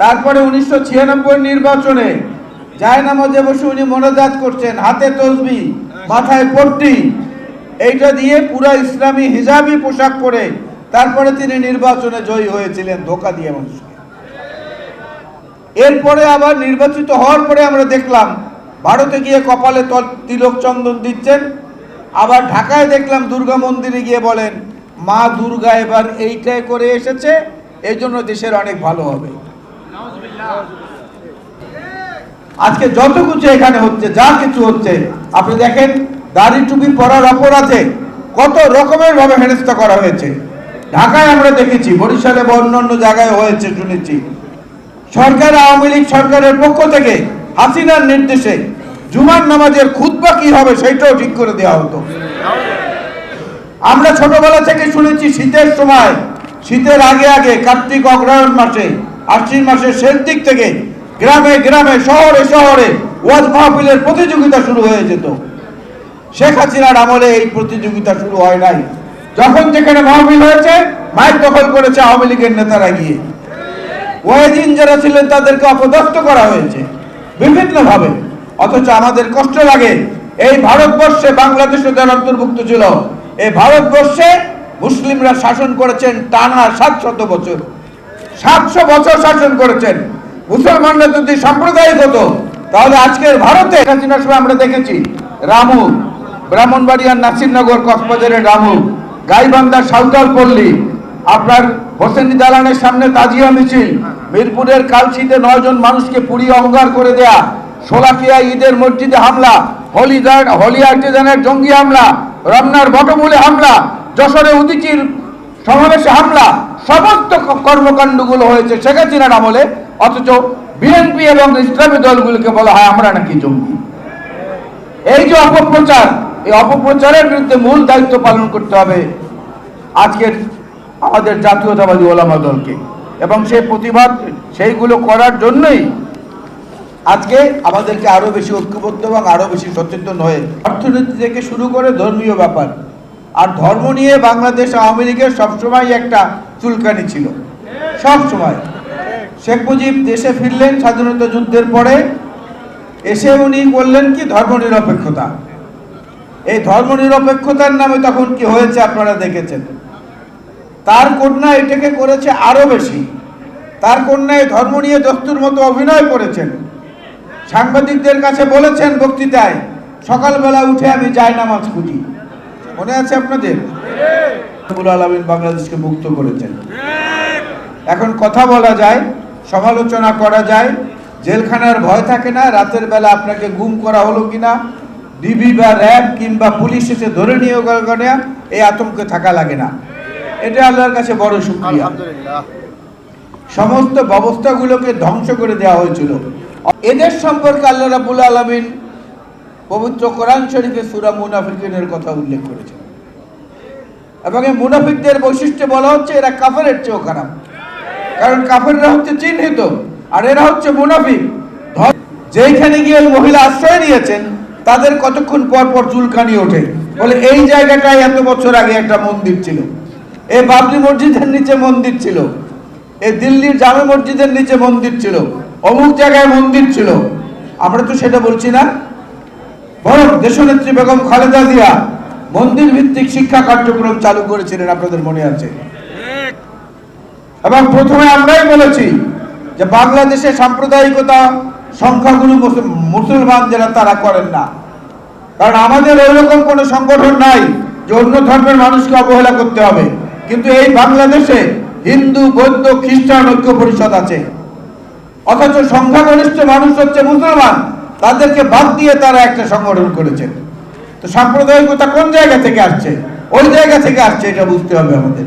তারপরে উনিশশো ছিয়ানব্বই নির্বাচনে যায় নামাজে বসে উনি মনোজাত করছেন, হাতে তসবি, মাথায় পট্টি। এইটা দিয়ে পুরা ইসলামী হিজাবি পোশাক পরে তারপরে তিনি নির্বাচনে জয়ী হয়েছিলেন ধোকা দিয়ে মানুষকে। এরপরে আবার নির্বাচিত হওয়ার পরে আমরা দেখলাম, ভারতে গিয়ে কপালে তল- তিলক চন্দন দিচ্ছেন। আবার ঢাকায় দেখলাম দুর্গা মন্দিরে গিয়ে বলেন, মা দুর্গা এবার এইটাই করে এসেছে এই দেশের অনেক ভালো হবে। আজকে যত কিছু এখানে হচ্ছে, যা কিছু হচ্ছে, আপনি দেখেন, দাড়ি টুপি পরার অপরাধে কত রকমের ভাবে হেনস্থা করা হয়েছে। ঢাকায় আমরা দেখেছি, বরিশালে বা অন্যান্য জায়গায় হয়েছে, শুনেছি। সরকার, আওয়ামী লীগ সরকারের পক্ষ থেকে হাসিনার নির্দেশে জুমার নামাজের খুতবা কি হবে সেটাও ঠিক করে দেওয়া হতো। আমরা ছোটবেলা থেকে শুনেছি, শীতের সময়, শীতের আগে আগে কার্তিক অগ্রহায়ণ মাসে আশ্বিন মাসের শেষ দিক থেকে গ্রামে গ্রামে, শহরে শহরে ওয়াজ মাহফিলের প্রতিযোগিতা শুরু হয়ে যেত। শেখ হাসিনার আমলে এই প্রতিযোগিতা শুরু হয় নাই। যখন যেখানে মাহফিল হয়েছে, মাইক দখল করেছে আওয়ামী লীগের নেতারা গিয়ে। ওয়াহিদিন যারা ছিলেন, তাদেরকে অপদস্থ করা হয়েছে বিভিন্নভাবে। অথচ আমাদের কষ্ট লাগে, এই ভারতবর্ষে বাংলাদেশও যারা অন্তর্ভুক্ত ছিল, এই ভারতবর্ষে মুসলিমরা শাসন করেছেন টানা সাতশত বছর। সাতশো বছর শাসন করেছেন। মুসলমানরা যদি সাম্প্রদায়িক হতো, তাহলে আজকের ভারতে সময় আমরা দেখেছি, রামু, ব্রাহ্মণবাড়িয়ার নাসিরনগর কক্সবাজারের রামু গাইবান্ধার সাঁওতাল পল্লী, আপনার হোসেনি দালানের সামনে তাজিয়া মিছিল, মিরপুরের কালচিতে নয়জন মানুষকে পুড়িয়ে অঙ্গার করে দেয়া সোলাকিয়া ঈদের মসজিদে হামলা হলিদার হলি আর্টিজানের জঙ্গি হামলা, রমনার বটমূলে হামলা, যশোরে উদিচির সমাবেশে হামলা, সমস্ত কর্মকাণ্ডগুলো হয়েছে শেখ হাসিনার আমলে, অথচ বিএনপি এবং ইসলামী দলগুলোকে বলা হয়, আমরা নাকি জঙ্গি। এই যে অপপ্রচার, এই অপপ্রচারের বিরুদ্ধে মূল দায়িত্ব পালন করতে হবে আজকের আমাদের জাতীয়তাবাদী ওলামা দলকে। এবং সেই প্রতিবাদ, সেইগুলো করার জন্যই আজকে আমাদেরকে আরও বেশি ঐক্যবদ্ধ এবং আরও বেশি সচেতন হয়ে অর্থনীতি থেকে শুরু করে ধর্মীয় ব্যাপার আর ধর্ম নিয়ে বাংলাদেশ আওয়ামী লীগের সবসময় একটা চুলকানি ছিল। সব সময়। শেখ মুজিব দেশে ফিরলেন স্বাধীনতা যুদ্ধের পরে, এসে উনি বললেন কি ধর্মনিরপেক্ষতা এই ধর্মনিরপেক্ষতার নামে তখন কি হয়েছে আপনারা দেখেছেন। তার কন্যা এটাকে করেছে আরও বেশি। তার কন্যা এই ধর্ম নিয়ে দস্তুর মতো অভিনয় করেছেন। সাংবাদিকদের কাছে বলেছেন বক্তৃতায়, সকালবেলা উঠে আমি যাই নামাজ খুঁজি। মনে আছে আপনাদের? আলমিন বাংলাদেশকে মুক্ত করেছেন। এখন কথা বলা যায় সমালোচনা করা যায় জেলখানার ভয় থাকে না রাতের বেলা আপনাকে গুম করা হলো কিনা ডিবি বা র্যাব কিংবা পুলিশ এসে ধরে নিয়ে গেল এই আতঙ্কে থাকা লাগে না। এটা আল্লাহর কাছে বড় শুক্রিয়া। সমস্ত ব্যবস্থাগুলোকে ধ্বংস করে দেওয়া হয়েছিল। এদের সম্পর্কে আল্লাহ রাবুল আলমিন পবিত্র কোরআন শরীফে সুরা মুনাফিকিনের কথা উল্লেখ করেছেন এবং এই মুনাফিকদের বৈশিষ্ট্য বলা হচ্ছে এরা কাফেরের চেয়েও খারাপ। কারণ কাফেররা হচ্ছে চিহ্নিত, আর এরা হচ্ছে মুনাফিক। যেইখানে গিয়ে ওই মহিলা আশ্রয় নিয়েছেন, তাদের কতক্ষণ পর পর চুলকানি ওঠে। বলে, এই জায়গাটায় এত বছর আগে একটা মন্দির ছিল। এই বাবরি মসজিদের নিচে মন্দির ছিল। এই দিল্লির জামে মসজিদের নিচে মন্দির ছিল। অমুক জায়গায় মন্দির ছিল। আমরা তো সেটা বলছি না। বরং দেশনেত্রী বেগম খালেদা জিয়া মন্দির ভিত্তিক শিক্ষা কার্যক্রম চালু করেছিলেন, আপনাদের মনে আছে? এবং প্রথমে আমরাই বলেছি যে বাংলাদেশে সাম্প্রদায়িকতা সংখ্যাগুরু মুসলমান যারা, তারা করেন না। কারণ আমাদের ওইরকম কোনো সংগঠন নাই যে অন্য ধর্মের মানুষকে অবহেলা করতে হবে। কিন্তু এই বাংলাদেশে হিন্দু, বৌদ্ধ, খ্রিস্টান ঐক্য পরিষদ আছে। অথচ সংখ্যাগরিষ্ঠ মানুষ হচ্ছে মুসলমান। তাদেরকে বাদ দিয়ে তারা একটা সংগঠন করেছেন। তো সাম্প্রদায়িকতা কোন জায়গা থেকে আসছে? ওই জায়গা থেকে আসছে, এটা বুঝতে হবে আমাদের।